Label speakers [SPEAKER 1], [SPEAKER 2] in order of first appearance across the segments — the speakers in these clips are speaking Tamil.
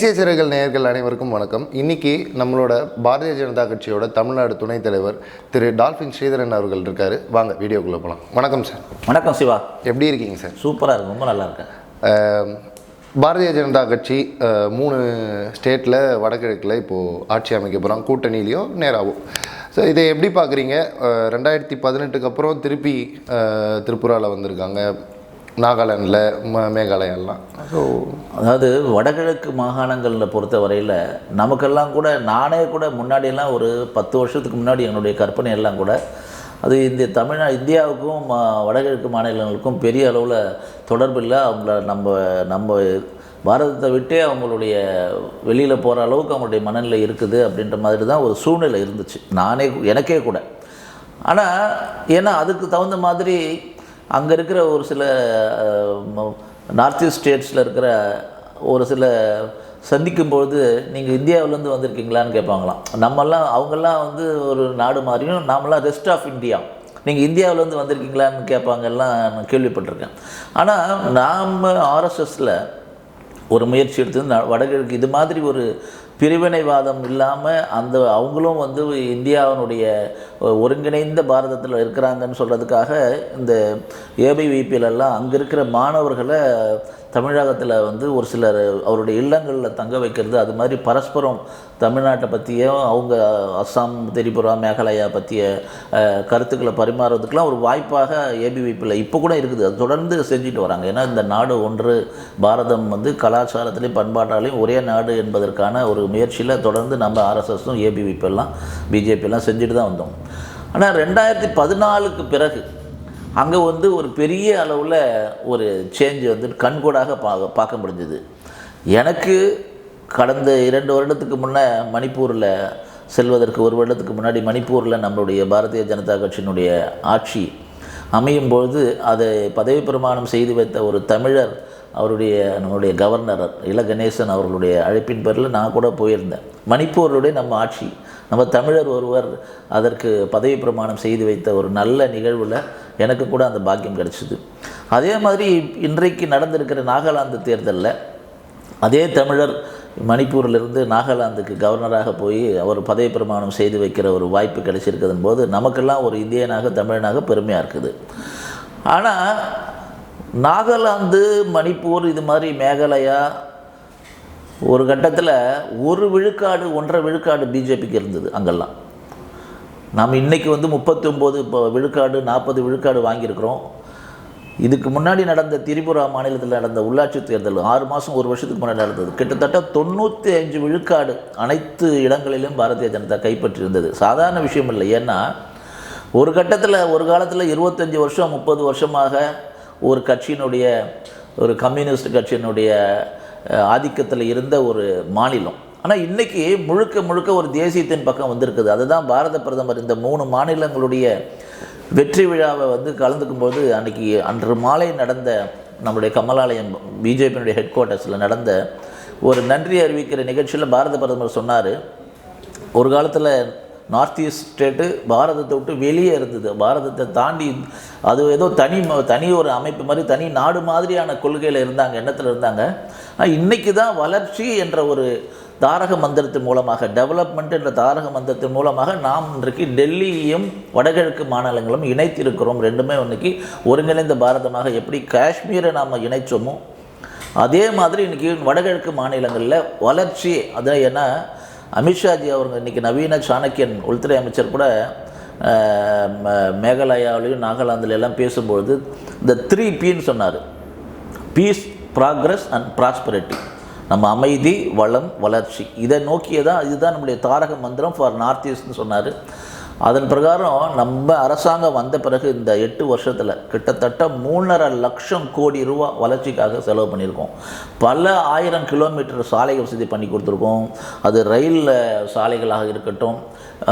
[SPEAKER 1] தேசிய சிறைகள் நேயர்கள் அனைவருக்கும் வணக்கம். இன்னைக்கு நம்மளோட பாரதிய ஜனதா கட்சியோட தமிழ்நாடு துணைத் தலைவர் திரு டால்ஃபின் ஸ்ரீதரன் அவர்கள் இருக்காரு. வாங்க வீடியோக்குள்ளே போகலாம் வணக்கம் சார்.
[SPEAKER 2] வணக்கம் சிவா.
[SPEAKER 1] எப்படி இருக்கீங்க சார்?
[SPEAKER 2] சூப்பராக இருக்கும் ரொம்ப நல்லா இருக்கேன்
[SPEAKER 1] பாரதிய ஜனதா கட்சி மூணு ஸ்டேட்டில் வடகிழக்கில் இப்போது ஆட்சி அமைக்க போகிறோம் கூட்டணியிலையும் நேராகவும் ஸோ இதை எப்படி பார்க்குறீங்க ரெண்டாயிரத்தி பதினெட்டுக்கு அப்புறம் திருப்பி அஹ், திரிபுராவில் வந்திருக்காங்க. நாகாலாண்டில் ம மேகாலயாலாம் ஸோ
[SPEAKER 2] அதாவது வடகிழக்கு மாகாணங்களில் பொறுத்த வரையில் நமக்கெல்லாம் கூட நானே கூட முன்னாடியெல்லாம் ஒரு பத்து வருஷத்துக்கு முன்னாடி என்னுடைய கற்பனை எல்லாம் கூட அது இந்த தமிழ்நா இந்தியாவுக்கும் மா- வடகிழக்கு மாநிலங்களுக்கும் பெரிய அளவில் தொடர்பு இல்லை. அவங்கள நம்ம நம்ம பாரதத்தை விட்டே அவங்களுடைய வெளியில் போகிற அளவுக்கு அவங்களுடைய மனநிலை இருக்குது அப்படின்ற மாதிரி தான் ஒரு சூழ்நிலை இருந்துச்சு. நானே எனக்கே கூட. ஆனால் ஏன்னா அதுக்கு தகுந்த மாதிரி அங்கே இருக்கிற ஒரு சில நார்த் ஈஸ்ட் ஸ்டேட்ஸில் இருக்கிற ஒரு சில சந்திக்கும்பொழுது நீங்கள் இந்தியாவிலேருந்து வந்திருக்கீங்களான்னு கேட்பாங்களாம் நம்மெல்லாம் அவங்கெல்லாம் வந்து ஒரு நாடு மாதிரியும் நாமெல்லாம் ரெஸ்ட் ஆஃப் இந்தியா நீங்கள் இந்தியாவிலேருந்து வந்திருக்கீங்களான்னு கேட்பாங்கெல்லாம் நான் கேள்விப்பட்டிருக்கேன். ஆனால் நாம் ஆர்எஸ்எஸில் ஒரு முயற்சி எடுத்து வடகிழக்கு இது மாதிரி ஒரு பிரிவினைவாதம் இல்லாமல் அந்த அவங்களும் வந்து இந்தியாவினுடைய ஒருங்கிணைந்த பாரதத்தில் இருக்கிறாங்கன்னு சொல்கிறதுக்காக இந்த ஏபிவிபியிலெல்லாம் அங்கே இருக்கிற மாணவர்களை தமிழகத்தில் வந்து ஒரு சிலர் அவருடைய இல்லங்களில் தங்க வைக்கிறது அது மாதிரி பரஸ்பரம் தமிழ்நாட்டை பற்றியும் அவங்க அஸ்ஸாம் திரிபுரா மேகாலயா பற்றிய கருத்துக்களை பரிமாறுறதுக்கெலாம் ஒரு வாய்ப்பாக ஏபிவிபியில் இப்போ கூட இருக்குது. அது தொடர்ந்து செஞ்சுட்டு வராங்க. ஏன்னா இந்த நாடு ஒன்று பாரதம் வந்து கலாச்சாரத்திலையும் பண்பாட்டாலையும் ஒரே நாடு என்பதற்கான ஒரு முயற்சியில் தொடர்ந்து நம்ம ஆர்எஸ்எஸும் ஏபிவிபி எல்லாம் பிஜேபி செஞ்சுட்டு தான் வந்தோம். ஆனால் ரெண்டாயிரத்தி பதினாலுக்கு பிறகு அங்கே வந்து ஒரு பெரிய அளவில் ஒரு சேஞ்ச் வந்து கண்கூடாக பா பார்க்க முடிஞ்சுது. எனக்கு கடந்த இரண்டு வருடத்துக்கு முன்னே மணிப்பூரில் செல்வதற்கு ஒரு வருடத்துக்கு முன்னாடி மணிப்பூரில் நம்மளுடைய பாரதிய ஜனதா கட்சியினுடைய ஆட்சி அமையும் பொழுது அதை பதவி பிரமாணம் செய்து வைத்த ஒரு தமிழர் அவருடைய நம்மளுடைய கவர்னர் இல கணேசன் அவர்களுடைய அழைப்பின் பேரில் நான் கூட போயிருந்தேன். மணிப்பூருடைய நம்ம ஆட்சி நம்ம தமிழர் ஒருவர் அதற்கு பதவி பிரமாணம் செய்து வைத்த ஒரு நல்ல நிகழ்வில் எனக்கு கூட அந்த பாக்கியம் கிடச்சிது. அதே மாதிரி இன்றைக்கு நடந்திருக்கிற நாகாலாந்து தேர்தலில் அதே தமிழர் மணிப்பூரிலிருந்து நாகாலாந்துக்கு கவர்னராக போய் அவர் பதவி பிரமாணம் செய்து வைக்கிற ஒரு வாய்ப்பு கிடைச்சிருக்கிறதன் போது நமக்கெல்லாம் ஒரு இந்தியனாக தமிழனாக பெருமையாக இருக்குது. ஆனால் நாகாலாந்து மணிப்பூர் இது மாதிரி மேகாலயா ஒரு கட்டத்தில் ஒரு விழுக்காடு ஒன்றரை விழுக்காடு பிஜேபிக்கு இருந்தது அங்கெல்லாம். நாம் இன்றைக்கி வந்து முப்பத்தி ஒம்பது இப்போ விழுக்காடு நாற்பது விழுக்காடு வாங்கியிருக்கிறோம். இதுக்கு முன்னாடி நடந்த திரிபுரா மாநிலத்தில் நடந்த உள்ளாட்சி தேர்தல் ஆறு மாதம் ஒரு வருஷத்துக்கு முன்னாடி நடந்தது. கிட்டத்தட்ட தொண்ணூற்றி அஞ்சு விழுக்காடு அனைத்து இடங்களிலும் பாரதிய ஜனதா கைப்பற்றியிருந்தது. சாதாரண விஷயம் இல்லை. ஏன்னா ஒரு கட்டத்தில் ஒரு காலத்தில் இருபத்தஞ்சி வருஷம் முப்பது வருஷமாக ஒரு கட்சியினுடைய ஒரு கம்யூனிஸ்ட் கட்சியினுடைய ஆதிக்கத்தில் இருந்த ஒரு மாநிலம். ஆனால் இன்றைக்கி முழுக்க முழுக்க ஒரு தேசியத்தின் பக்கம் வந்திருக்குது. அதுதான் பாரத பிரதமர் இந்த மூணு மாநிலங்களுடைய வெற்றி விழாவை வந்து கலந்துக்கும்போது அன்றைக்கி அன்று மாலை நடந்த நம்முடைய கமலாலயம் பிஜேபியினுடைய ஹெட் குவார்ட்டர்ஸில் நடந்த ஒரு நன்றி அறிவிக்கிற நிகழ்ச்சியில் பாரத பிரதமர் சொன்னார் ஒரு காலத்தில் நார்த் ஈஸ்ட் ஸ்டேட்டு பாரதத்தை விட்டு வெளியே இருந்தது. பாரதத்தை தாண்டி அது ஏதோ தனி ம- தனி ஒரு அமைப்பு மாதிரி தனி நாடு மாதிரியான கொள்கையில் இருந்தாங்க எண்ணத்தில் இருந்தாங்க. இன்றைக்கி தான் வளர்ச்சி என்ற ஒரு தாரக மந்திரத்தின் மூலமாக டெவலப்மெண்ட் என்ற தாரக மந்திரத்தின் மூலமாக நாம் இன்றைக்கு டெல்லியையும் வடகிழக்கு மாநிலங்களும் இணைத்திருக்கிறோம். ரெண்டுமே இன்னைக்கு ஒருங்கிணைந்த பாரதமாக எப்படி காஷ்மீரை நாம் இணைச்சோமோ அதே மாதிரி இன்றைக்கி வடகிழக்கு மாநிலங்களில் வளர்ச்சி அது ஏன்னா அமித்ஷாஜி அவங்க இன்றைக்கி நவீன சாணக்கியன் உள்துறை அமைச்சர் கூட ம- மேகாலயாவிலையும் நாகாலாந்துல எல்லாம் பேசும்பொழுது இந்த த்ரீ பின்னு சொன்னார். பீஸ் ப்ராக்ரஸ் அண்ட் ப்ராஸ்பரிட்டி நம்ம அமைதி வளம் வளர்ச்சி. இதை நோக்கியே தான் இதுதான் நம்முடைய தாரக மந்திரம் ஃபார் நார்த் ஈஸ்ட்னு சொன்னார். அதன் பிரகாரம் நம்ம அரசாங்கம் வந்த பிறகு இந்த எட்டு வருஷத்தில் கிட்டத்தட்ட மூணரை லட்சம் கோடி ரூபா வளர்ச்சிக்காக செலவு பண்ணியிருக்கோம். பல ஆயிரம் கிலோமீட்டர் சாலை வசதி பண்ணி கொடுத்துருக்கோம். அது ரயில் சாலைகளாக இருக்கட்டும்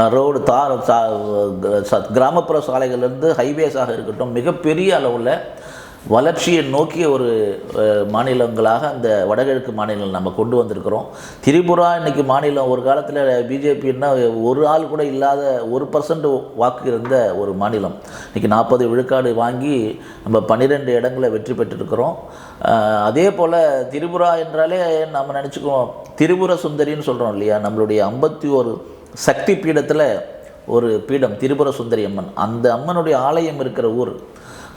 [SPEAKER 2] ரோடு தார் சா- ச- கிராமப்புற சாலைகள்லேருந்து ஹைவேஸாக இருக்கட்டும் மிகப்பெரிய அளவில் வளர்ச்சியை நோக்கிய ஒரு மாநிலங்களாக அந்த வடகிழக்கு மாநிலங்கள் நம்ம கொண்டு வந்திருக்கிறோம். திரிபுரா இன்னைக்கு மாநிலம் ஒரு காலத்தில் பிஜேபின்னா ஒரு ஆள் கூட இல்லாத ஒரு பர்சன்ட் வாக்கு இருந்த ஒரு மாநிலம். இன்றைக்கி நாற்பது விழுக்காடு வாங்கி நம்ம பன்னிரெண்டு இடங்களை வெற்றி பெற்றிருக்கிறோம். அதே போல் திரிபுரா என்றாலே நம்ம நினச்சிக்குவோம். திரிபுர சுந்தரின்னு சொல்கிறோம் இல்லையா? நம்மளுடைய ஐம்பத்தி ஒரு சக்தி பீடத்தில் ஒரு பீடம் திரிபுர சுந்தரி அம்மன். அந்த அம்மனுடைய ஆலயம் இருக்கிற ஊர்.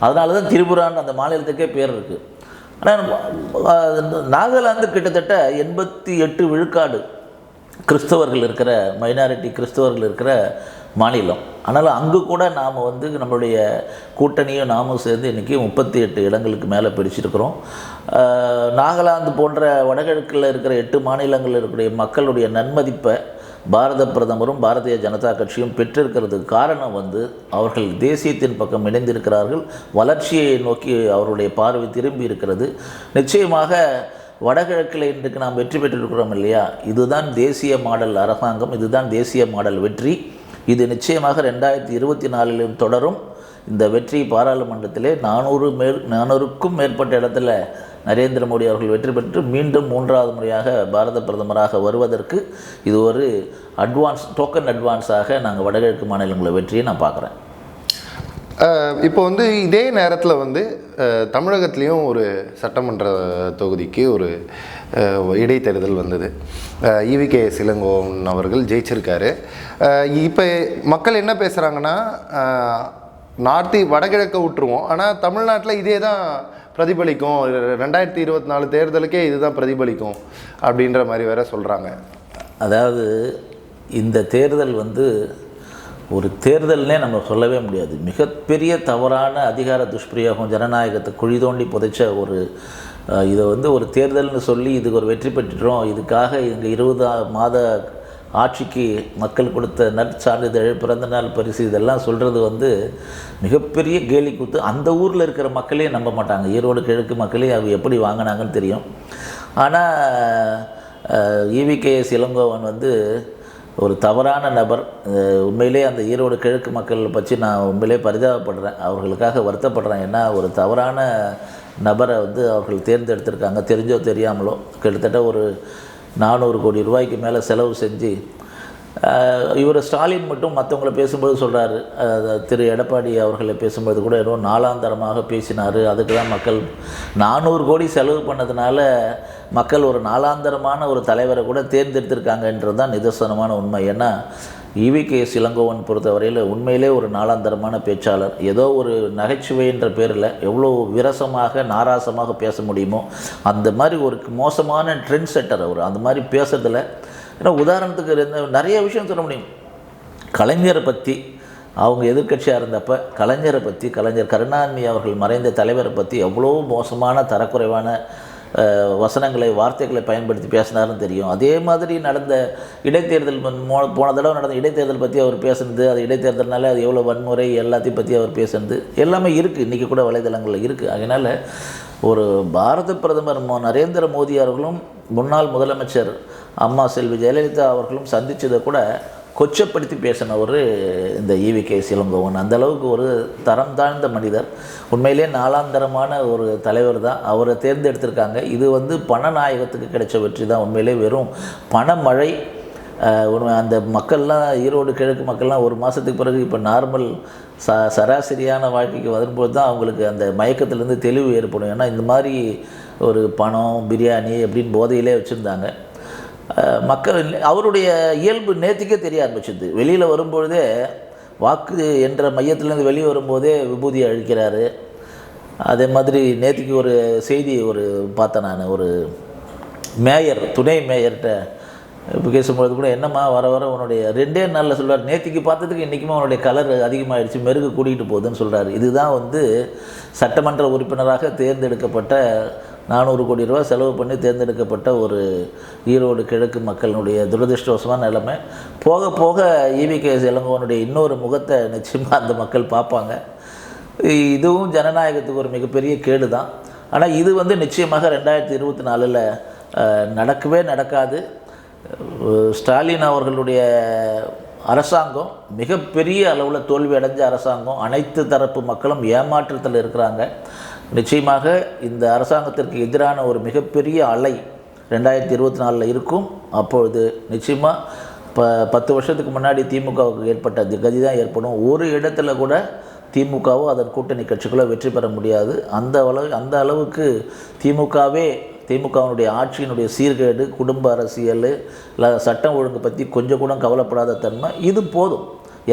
[SPEAKER 2] அதனால தான் திரிபுரான்னு அந்த மாநிலத்துக்கே பேர் இருக்குது ஆனால் நாகாலாந்து கிட்டத்தட்ட எண்பத்தி எட்டு விழுக்காடு கிறிஸ்தவர்கள் இருக்கிற மைனாரிட்டி கிறிஸ்தவர்கள் இருக்கிற மாநிலம். ஆனால் அங்கு கூட நாம் வந்து நம்மளுடைய கூட்டணியும் நாமும் சேர்ந்து இன்றைக்கி முப்பத்தி எட்டு இடங்களுக்கு மேலே பிடிச்சிருக்கிறோம் நாகாலாந்து போன்ற வடகிழக்கில் இருக்கிற எட்டு மாநிலங்களில் இருக்கக்கூடிய மக்களுடைய நன்மதிப்பை பாரத பிரதமரும் பாரதிய ஜனதா கட்சியும் பெற்றிருக்கிறதுக்கு காரணம் வந்து அவர்கள் தேசியத்தின் பக்கம் இணைந்திருக்கிறார்கள். வளர்ச்சியை நோக்கி அவருடைய பார்வை திரும்பி இருக்கிறது. நிச்சயமாக வடகிழக்கில் இன்றைக்கு நாம் வெற்றி பெற்றிருக்கிறோம் இல்லையா? இதுதான் தேசிய மாடல் அரசாங்கம் இதுதான் தேசிய மாடல் வெற்றி. இது நிச்சயமாக ரெண்டாயிரத்தி இருபத்தி நாலிலும் தொடரும். இந்த வெற்றி பாராளுமன்றத்திலே நானூறு மேல் நானூறுக்கும் மேற்பட்ட இடத்துல நரேந்திர மோடி அவர்கள் வெற்றி பெற்று மீண்டும் மூன்றாவது முறையாக பாரத பிரதமராக வருவதற்கு இது ஒரு அட்வான்ஸ் டோக்கன் அட்வான்ஸாக நாங்கள் வடகிழக்கு மாநிலங்களை வெற்றியை நான் பார்க்குறேன்.
[SPEAKER 1] இப்போ வந்து இதே நேரத்தில் வந்து அஹ், தமிழகத்துலேயும் ஒரு சட்டமன்ற தொகுதிக்கு ஒரு இடைத்தேர்தல் வந்தது. இவிகே இளங்கோவன் அவர்கள் ஜெயிச்சிருக்காரு. இப்போ மக்கள் என்ன பேசுகிறாங்கன்னா நார்த்தி வடகிழக்க விட்டுருவோம். ஆனால் தமிழ்நாட்டில் இதே தான் பிரதிபலிக்கும். ரெண்டாயிரத்தி இருபத்தி நாலு தேர்தலுக்கே இதுதான் பிரதிபலிக்கும் அப்படின்ற மாதிரி வேற சொல்கிறாங்க
[SPEAKER 2] அதாவது இந்த தேர்தல் வந்து ஒரு தேர்தல்னே நம்ம சொல்லவே முடியாது. மிகப்பெரிய தவறான அதிகார துஷ்பிரயோகம் ஜனநாயகத்தை குழி தோண்டி புதைச்ச ஒரு இதை வந்து ஒரு தேர்தல்னு சொல்லி இதுக்கு ஒரு வெற்றி பெற்றுட்டோம். இதுக்காக இங்கே இருபது மாத ஆட்சிக்கு மக்கள் கொடுத்த நற்சான்றிதழ் பிறந்தநாள் பரிசு இதெல்லாம் சொல்கிறது வந்து மிகப்பெரிய கேலி கூத்து. அந்த ஊரில் இருக்கிற மக்களே நம்ப மாட்டாங்க. ஈரோடு கிழக்கு மக்களே அவங்க எப்படி வாங்கினாங்கன்னு தெரியும். ஆனால் இவிகேஎஸ் இளங்கோவன் வந்து ஒரு தவறான நபர். உண்மையிலே அந்த ஈரோடு கிழக்கு மக்கள் பற்றி நான் உண்மையிலே பரிதாபப்படுறேன். அவர்களுக்காக வருத்தப்படுறேன். ஏன்னா ஒரு தவறான நபரை வந்து அவர்கள் தேர்ந்தெடுத்திருக்காங்க. தெரிஞ்சோ தெரியாமலோ. கிட்டத்தட்ட ஒரு நானூறு கோடி ரூபாய்க்கு மேலே செலவு செஞ்சு இவர் ஸ்டாலின் மட்டும் மற்றவங்கள பேசும்போது சொல்கிறாரு திரு எடப்பாடி அவர்களை பேசும்போது கூட ஏதோ நாலாந்தரமாக பேசினார். அதுக்கு தான் மக்கள் நானூறு கோடி செலவு பண்ணதுனால மக்கள் ஒரு நாலாந்தரமான ஒரு தலைவரை கூட தேர்ந்தெடுத்திருக்காங்கன்றது தான் நிதர்சனமான உண்மை. ஏன்னா இவிகே இளங்கோவன் பொறுத்தவரையில் உண்மையிலே ஒரு நாளாந்தரமான பேச்சாளர். ஏதோ ஒரு நகைச்சுவைன்ற பேரில் எவ்வளோ விரசமாக நாராசமாக பேச முடியுமோ அந்த மாதிரி ஒரு மோசமான ட்ரெண்ட் செட்டர் அவர். அந்த மாதிரி பேசுறதில் ஏன்னா உதாரணத்துக்கு நிறைய விஷயம் சொல்ல முடியும். கலைஞரை பற்றி அவங்க எதிர்க்கட்சியாக இருந்தப்போ கலைஞரை பற்றி கலைஞர் கருணாநிதி அவர்கள் மறைந்த தலைவரை பற்றி எவ்வளோ மோசமான தரக்குறைவான வசனங்களை வார்த்தைகளை பயன்படுத்தி பேசினாருன்னு தெரியும். அதே மாதிரி நடந்த இடைத்தேர்தல் போன தடவை நடந்த இடைத்தேர்தல் பற்றி அவர் பேசுனது அது இடைத்தேர்தல்னால அது எவ்வளோ வன்முறை எல்லாத்தையும் பற்றி அவர் பேசுனது எல்லாமே இருக்குது இன்றைக்கி கூட வலைதளங்களில் இருக்குது அதனால் ஒரு பாரத பிரதமர் மோ நரேந்திர மோடி அவர்களும் முன்னாள் முதலமைச்சர் அம்மா செல்வி ஜெயலலிதா அவர்களும் சந்தித்ததை கூட கொச்சப்படுத்தி பேசினவர் இந்த ஈவிகே சிலங்கோவன் அந்த அளவுக்கு ஒரு தரம் தாழ்ந்த மனிதர். உண்மையிலே நாலாந்தரமான ஒரு தலைவர் தான். அவரை தேர்ந்தெடுத்திருக்காங்க. இது வந்து பணநாயகத்துக்கு கிடைச்ச வெற்றி தான். உண்மையிலே வெறும் பணமழை உண்மை அந்த மக்கள்லாம் ஈரோடு கிழக்கு மக்கள்லாம் ஒரு மாதத்துக்கு பிறகு இப்போ நார்மல் ச சராசரியான வாழ்க்கைக்கு வரும்போது தான் அவங்களுக்கு அந்த மயக்கத்துலேருந்து தெளிவு ஏற்படும். ஏன்னா இந்த மாதிரி ஒரு பணம் பிரியாணி அப்படின்னு போதையிலே வச்சுருந்தாங்க. மக்கள் அவருடைய இயல்பு நேற்றுக்கே தெரிய ஆரம்பிச்சது. வெளியில் வரும்பொழுதே வாக்கு என்ற மையத்திலேருந்து வெளியே வரும்போதே விபூதியை அழிக்கிறாரு. அதே மாதிரி நேற்றுக்கு ஒரு செய்தி ஒரு பார்த்தேன் நான். ஒரு மேயர் துணை மேயர்கிட்ட இப்போ பேசும்பொழுது கூட என்னம்மா வர வர உன்னுடைய ரெண்டே நாளில் சொல்கிறார் நேற்றுக்கு பார்த்ததுக்கு இன்றைக்குமே உன்னுடைய கலர் அதிகமாகிடுச்சு மெருகு கூட்டிகிட்டு போகுதுன்னு சொல்கிறார் இதுதான் வந்து சட்டமன்ற உறுப்பினராக தேர்ந்தெடுக்கப்பட்ட நானூறு கோடி ரூபா செலவு பண்ணி தேர்ந்தெடுக்கப்பட்ட ஒரு ஈரோடு கிழக்கு மக்களினுடைய துரதிருஷ்டவசமான நிலைமை. போக போக ஈவிகே இளங்கோவனுடைய இன்னொரு முகத்தை நிச்சயமாக அந்த மக்கள் பார்ப்பாங்க. இதுவும் ஜனநாயகத்துக்கு ஒரு மிகப்பெரிய கேடு தான் ஆனால் இது வந்து நிச்சயமாக ரெண்டாயிரத்தி இருபத்தி நாலில் நடக்கவே நடக்காது. ஸ்டாலின் அவர்களுடைய அரசாங்கம் மிகப்பெரிய அளவில் தோல்வி அடைஞ்ச அரசாங்கம். அனைத்து தரப்பு மக்களும் ஏமாற்றத்தில் இருக்கிறாங்க. நிச்சயமாக இந்த அரசாங்கத்திற்கு எதிரான ஒரு மிகப்பெரிய அலை ரெண்டாயிரத்தி இருபத்தி நாலில் இருக்கும். அப்பொழுது நிச்சயமாக ப பத்து வருஷத்துக்கு முன்னாடி திமுகவுக்கு ஏற்பட்ட கதி தான் ஏற்படும். ஒரு இடத்துல கூட திமுகவோ அதன் கூட்டணி கட்சிகளோ வெற்றி பெற முடியாது. அந்த அளவு அந்த அளவுக்கு திமுகவே திமுகவினுடைய ஆட்சியினுடைய சீர்கேடு குடும்ப அரசியல் இல்லை சட்டம் ஒழுங்கு பற்றி கொஞ்சம் கூட கவலைப்படாத தன்மை இது போதும்.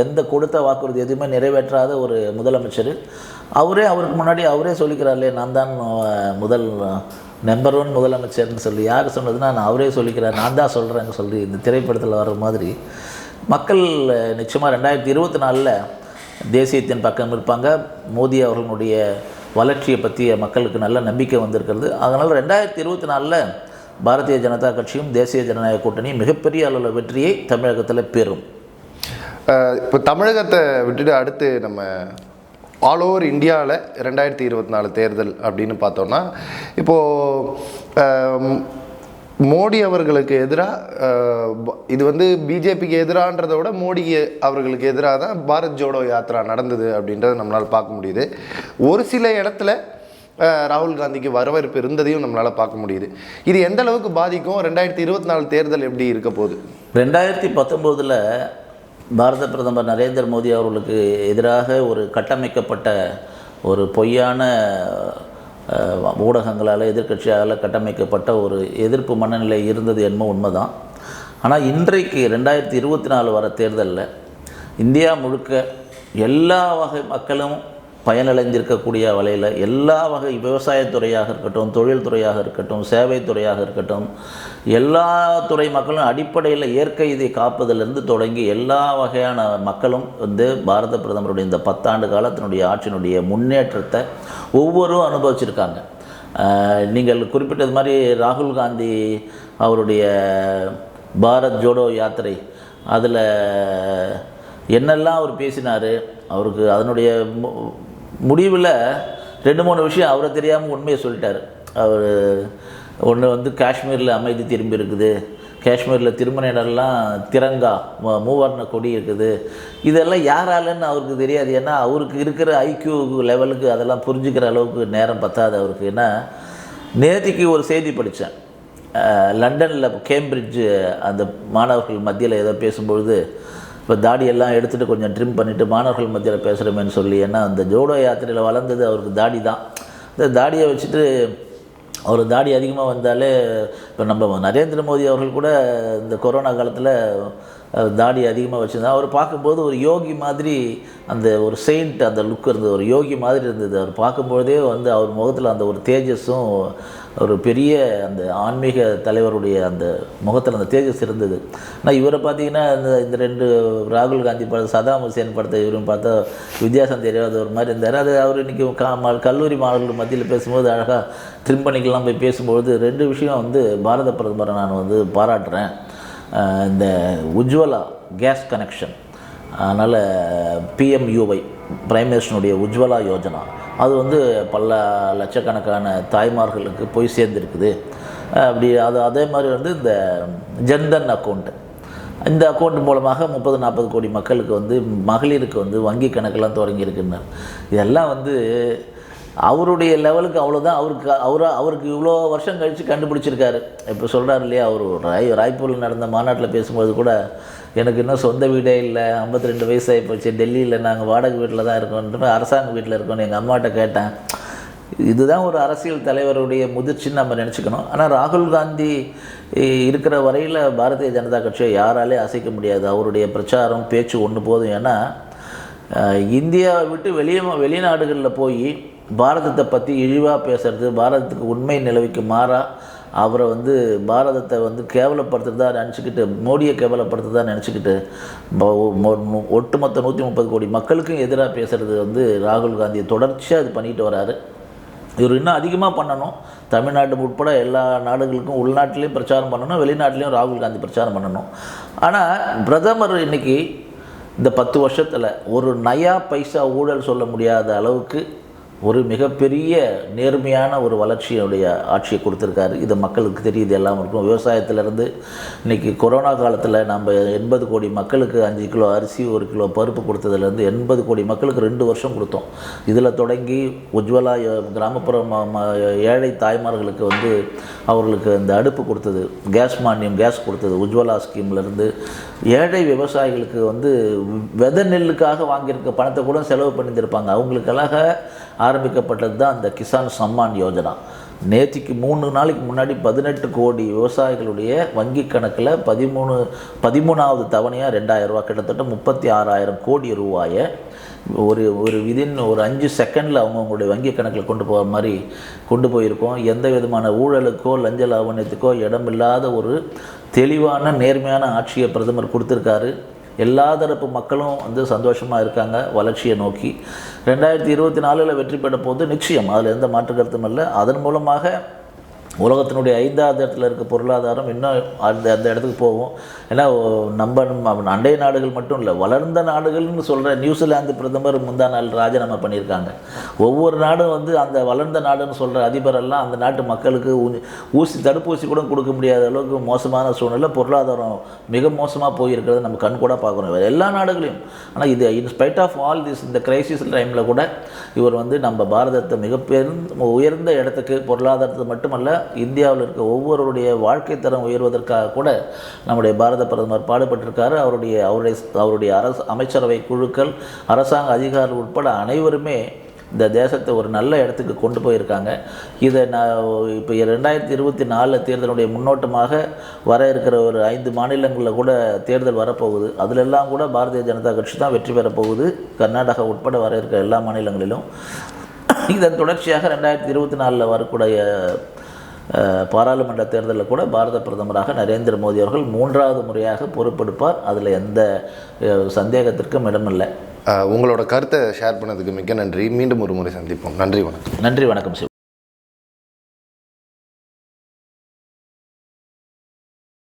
[SPEAKER 2] எந்த கொடுத்த வாக்குறுதி எதுவுமே நிறைவேற்றாத ஒரு முதலமைச்சர். அவரே அவருக்கு முன்னாடி அவரே சொல்லிக்கிறார்லே நான் தான் முதல் நம்பர் ஒன் முதலமைச்சர்னு சொல்லி. யார் சொன்னதுன்னா நான் அவரே சொல்லிக்கிறார் நான் தான் சொல்கிறேன்னு சொல்லி இந்த திரைப்படத்தில் வர்ற மாதிரி. மக்கள் நிச்சயமாக ரெண்டாயிரத்தி இருபத்தி நாலில் தேசியத்தின் பக்கம் இருப்பாங்க. மோடி அவர்களுடைய வளர்ச்சியை பற்றி மக்களுக்கு நல்ல நம்பிக்கை வந்திருக்கிறது. அதனால் ரெண்டாயிரத்தி இருபத்தி நாலில் பாரதிய ஜனதா கட்சியும் தேசிய ஜனநாயக கூட்டணியும் மிகப்பெரிய அளவில் வெற்றியை தமிழகத்தில் பெறும்.
[SPEAKER 1] இப்போ தமிழகத்தை விட்டுட்டு அடுத்து நம்ம ஆல் ஓவர் இந்தியாவில் ரெண்டாயிரத்தி இருபத்தி நாலு தேர்தல் அப்படின்னு பார்த்தோன்னா இப்போது மோடி அவர்களுக்கு எதிராக இது வந்து பிஜேபிக்கு எதிரான்றதை விட மோடி அவர்களுக்கு எதிராக தான் பாரத் ஜோடோ யாத்ரா நடந்தது அப்படின்றத நம்மளால் பார்க்க முடியுது. ஒரு சில இடத்துல ராகுல் காந்திக்கு வரவேற்பு இருந்ததையும் நம்மளால் பார்க்க முடியுது. இது எந்த அளவுக்கு பாதிக்கும்? ரெண்டாயிரத்தி இருபத்தி நாலு தேர்தல் எப்படி இருக்க போகுது?
[SPEAKER 2] ரெண்டாயிரத்தி பத்தொம்போதில் பாரத பிரதமர் நரேந்திர மோடி அவர்களுக்கு எதிராக ஒரு கட்டமைக்கப்பட்ட ஒரு பொய்யான ஊடகங்களால் எதிர்க்கட்சியால் கட்டமைக்கப்பட்ட ஒரு எதிர்ப்பு மனநிலை இருந்தது என்னமோ உண்மைதான். ஆனால் இன்றைக்கு ரெண்டாயிரத்தி இருபத்தி நாலு வர தேர்தலில் இந்தியா முழுக்க எல்லா வகை மக்களும் பயனடைந்திருக்கக்கூடிய வகையில் எல்லா வகை விவசாயத்துறையாக இருக்கட்டும் தொழில்துறையாக இருக்கட்டும் சேவைத்துறையாக இருக்கட்டும் எல்லா துறை மக்களும் அடிப்படையில் இயற்கை இதை காப்பதிலிருந்து தொடங்கி எல்லா வகையான மக்களும் வந்து பாரத பிரதமருடைய இந்த பத்தாண்டு காலத்தினுடைய ஆட்சியினுடைய முன்னேற்றத்தை ஒவ்வொருவரும் அனுபவிச்சிருக்காங்க. நீங்கள் குறிப்பிட்டது மாதிரி ராகுல் காந்தி அவருடைய பாரத் ஜோடோ யாத்திரை அதில் என்னெல்லாம் அவர் பேசினார் அவருக்கு அதனுடைய முடிவில் ரெண்டு மூணு விஷயம் அவரை தெரியாமல் உண்மையை சொல்லிட்டார். அவர் ஒன்று வந்து காஷ்மீரில் அமைதி திரும்பி இருக்குது. காஷ்மீரில் திருமண இடம்லாம் திரங்கா மூவர்ண கொடி இருக்குது. இதெல்லாம் யாராலன்னு அவருக்கு தெரியாது. ஏன்னா அவருக்கு இருக்கிற ஐக்கியூ லெவலுக்கு அதெல்லாம் புரிஞ்சுக்கிற அளவுக்கு நேரம் பத்தாது அவருக்கு. ஏன்னா நேற்றுக்கு ஒரு செய்தி படித்தேன். லண்டனில் கேம்பிரிட்ஜு அந்த மாணவர்கள் மத்தியில் ஏதோ பேசும்பொழுது இப்போ தாடியெல்லாம் எடுத்துகிட்டு கொஞ்சம் ட்ரிம் பண்ணிவிட்டு மாணவர்கள் மத்தியில் பேசுகிறோமேன்னு சொல்லி ஏன்னா அந்த ஜோடோ யாத்திரையில் வளர்ந்தது அவருக்கு தாடி தான். இந்த தாடியை வச்சுட்டு அவர் தாடி அதிகமாக வந்தாலே இப்போ நம்ம நரேந்திர மோடி அவர்கள் கூட இந்த கொரோனா காலத்தில் தாடி அதிகமாக வச்சுருந்தா அவர் பார்க்கும்போது ஒரு யோகி மாதிரி அந்த ஒரு செயின்ட் அந்த லுக் இருந்தது ஒரு யோகி மாதிரி இருந்தது. அவர் பார்க்கும்போதே வந்து அவர் முகத்தில் அந்த ஒரு தேஜஸும் ஒரு பெரிய அந்த ஆன்மீக தலைவருடைய அந்த முகத்தில் அந்த தேஜஸ் இருந்தது. ஆனால் இவரை பார்த்தீங்கன்னா இந்த இந்த ரெண்டு ராகுல் காந்தி படம் சதாம் ஹுசேன் படத்தை இவரும் பார்த்தா வித்தியாசம் தெரியாத ஒரு மாதிரி இருந்தார். அது அவர் இன்றைக்கி கா கல்லூரி மாணவர்கள் மத்தியில் பேசும்போது அழகாக ட்ரிம் போய் பேசும்பொழுது ரெண்டு விஷயம் வந்து பாரத பிரதமரை நான் வந்து பாராட்டுறேன். இந்த உஜ்வலா கேஸ் கனெக்ஷன். அதனால் பிஎம்யூவை பிரைம் மினிஸ்டருடைய உஜ்வலா யோஜனா. அது வந்து பல லட்சக்கணக்கான தாய்மார்களுக்கு போய் சேர்ந்துருக்குது. அப்படி அது அதே மாதிரி வந்து இந்த ஜன்தன் அக்கௌண்ட்டு இந்த அக்கௌண்ட் மூலமாக முப்பது நாற்பது கோடி மக்களுக்கு வந்து மகளிருக்கு வந்து வங்கி கணக்கெல்லாம் தொடங்கியிருக்குன்னு இதெல்லாம் வந்து அவருடைய லெவலுக்கு அவ்வளோதான் அவருக்கு அவராக அவருக்கு இவ்வளோ வருஷம் கழித்து கண்டுபிடிச்சிருக்காரு. இப்போ சொல்கிறார் இல்லையா அவர் ராய் ராய்ப்பூரில் நடந்த மாநாட்டில் பேசும்போது கூட எனக்கு இன்னும் சொந்த வீடே இல்லை 52 ரெண்டு வயசாகி போச்சு டெல்லியில் நாங்கள் வாடகை வீட்டில் தான் இருக்கோன்ட்டு அரசாங்க வீட்டில் இருக்கோன்னு எங்கள் அம்மாட்ட கேட்டேன். இதுதான் ஒரு அரசியல் தலைவருடைய முதிர்ச்சின்னு நம்ம நினச்சிக்கணும். ஆனால் ராகுல் காந்தி இருக்கிற வரையில் பாரதிய ஜனதா கட்சியை யாராலே அசைக்க முடியாது. அவருடைய பிரச்சாரம் பேச்சு ஒன்று போதும். ஏன்னா இந்தியாவை விட்டு வெளியே வெளிநாடுகளில் போய் பாரதத்தை பற்றி இழிவாக பேசுறது பாரதத்துக்கு உண்மை நிலவுக்கு மாறா அவரை வந்து பாரதத்தை வந்து கேவலப்படுத்துறதா நினச்சிக்கிட்டு மோடியை கேவலப்படுத்துறதா நினச்சிக்கிட்டு ஒட்டுமொத்த நூற்றி முப்பது கோடி மக்களுக்கும் எதிராக பேசுகிறது வந்து ராகுல் காந்தி தொடர்ச்சியாக இது பண்ணிட்டு வராரு. இவர் இன்னும் அதிகமாக பண்ணணும். தமிழ்நாடு உட்பட எல்லா நாடுகளுக்கும் உள்நாட்டிலையும் பிரச்சாரம் பண்ணணும் வெளிநாட்டிலையும் ராகுல் காந்தி பிரச்சாரம் பண்ணணும். ஆனால் பிரதமர் இன்னைக்கு இந்த பத்து வருஷத்தில் ஒரு நயா பைசா ஊழல் சொல்ல முடியாத அளவுக்கு ஒரு மிகப்பெரிய நேர்மையான ஒரு வளர்ச்சியுடைய ஆட்சியை கொடுத்துருக்காரு. இது மக்களுக்கு தெரியுது எல்லாம் இருக்கும். விவசாயத்திலேருந்து இன்றைக்கி கொரோனா காலத்தில் நம்ம எண்பது கோடி மக்களுக்கு அஞ்சு கிலோ அரிசி ஒரு கிலோ பருப்பு கொடுத்ததுலேருந்து எண்பது கோடி மக்களுக்கு ரெண்டு வருஷம் கொடுத்தோம். இதில் தொடங்கி உஜ்வலா கிராமப்புற ஏழை தாய்மார்களுக்கு வந்து அவர்களுக்கு இந்த அடுப்பு கொடுத்தது கேஸ் மானியம் கேஸ் கொடுத்தது உஜ்வலா ஸ்கீம்லேருந்து. ஏழை விவசாயிகளுக்கு வந்து வெத நெல்லுக்காக வாங்கியிருக்க பணத்தை கூட செலவு பண்ணியிருப்பாங்க அவங்களுக்கெல்லாம் ஆரம்பிக்கப்பட்டது தான் அந்த கிசான் சம்மான் யோஜனா. நேற்றுக்கு மூணு நாளைக்கு முன்னாடி பதினெட்டு கோடி விவசாயிகளுடைய வங்கி கணக்கில் பதிமூணு பதிமூணாவது தவணையாக ரெண்டாயிரம் ரூபா கிட்டத்தட்ட முப்பத்தி ஆறாயிரம் கோடி ரூபாயை ஒரு ஒரு விதின் ஒரு அஞ்சு செகண்டில் அவங்கவுங்களுடைய வங்கி கணக்கில் கொண்டு போகிற மாதிரி கொண்டு போயிருக்கோம். எந்த விதமான ஊழலுக்கோ லஞ்ச லாவணியத்துக்கோ இடமில்லாத ஒரு தெளிவான நேர்மையான ஆட்சியை பிரதமர் கொடுத்துருக்காரு. எல்லா தரப்பு மக்களும் வந்து சந்தோஷமாக இருக்காங்க வளர்ச்சியை நோக்கி. ரெண்டாயிரத்தி இருபத்தி நாலில் வெற்றி பெற போது நிச்சயம். அதில் எந்த மாற்று கருத்தும் இல்லை. அதன் மூலமாக உலகத்தினுடைய ஐந்தாவது இடத்துல இருக்க பொருளாதாரம் இன்னும் அந்த அந்த இடத்துக்கு போகும். ஏன்னா நம்ம அண்டை நாடுகள் மட்டும் இல்லை வளர்ந்த நாடுகள்னு சொல்கிற நியூசிலாந்து பிரதமர் முந்தா நாள் ராஜினாமா பண்ணியிருக்காங்க. ஒவ்வொரு நாடும் வந்து அந்த வளர்ந்த நாடுன்னு சொல்கிற அதிபரெல்லாம் அந்த நாட்டு மக்களுக்கு ஊசி தடுப்பூசி கூட கொடுக்க முடியாத அளவுக்கு மோசமான சூழ்நிலை பொருளாதாரம் மிக மோசமாக போயிருக்கிறத நம்ம கண் கூட பார்க்குறோம் எல்லா நாடுகளையும். ஆனால் இது in spite of all this இந்த கிரைசிஸ் டைமில் கூட இவர் வந்து நம்ம பாரதத்தை மிக உயர்ந்த இடத்துக்கு பொருளாதாரத்தை மட்டுமல்ல இந்தியாவில் இருக்க ஒவ்வொருவருடைய வாழ்க்கை தரம் உயர்வதற்காக கூட நம்முடைய பாரத பிரதமர் பாடுபட்டிருக்காரு. அவருடைய அவருடைய அவருடைய அரசு அமைச்சரவை குழுக்கள் அரசாங்க அதிகாரிகள் உட்பட அனைவருமே இந்த தேசத்தை ஒரு நல்ல இடத்துக்கு கொண்டு போயிருக்காங்க. இதை நான் இப்போ ரெண்டாயிரத்தி இருபத்தி நாலில் தேர்தலுடைய முன்னோட்டமாக வர இருக்கிற ஒரு ஐந்து மாநிலங்களில் கூட தேர்தல் வரப்போகுது. அதிலெல்லாம் கூட பாரதிய ஜனதா கட்சி தான் வெற்றி பெறப் போகுது. கர்நாடகா உட்பட வர இருக்கிற எல்லா மாநிலங்களிலும். இதன் தொடர்ச்சியாக ரெண்டாயிரத்தி இருபத்தி நாலில் வரக்கூடிய பாராளுமன்ற தேர்தலில் கூட பாரத பிரதமராக நரேந்திர மோடி அவர்கள் மூன்றாவது முறையாக பொறுப்பெடுப்பார். அதில் எந்த சந்தேகத்திற்கும் இடமில்லை.
[SPEAKER 1] உங்களோட கருத்தை ஷேர் பண்ணதுக்கு மிக்க நன்றி. மீண்டும் ஒரு முறை சந்திப்போம். நன்றி வணக்கம்.
[SPEAKER 2] நன்றி வணக்கம் சிவ.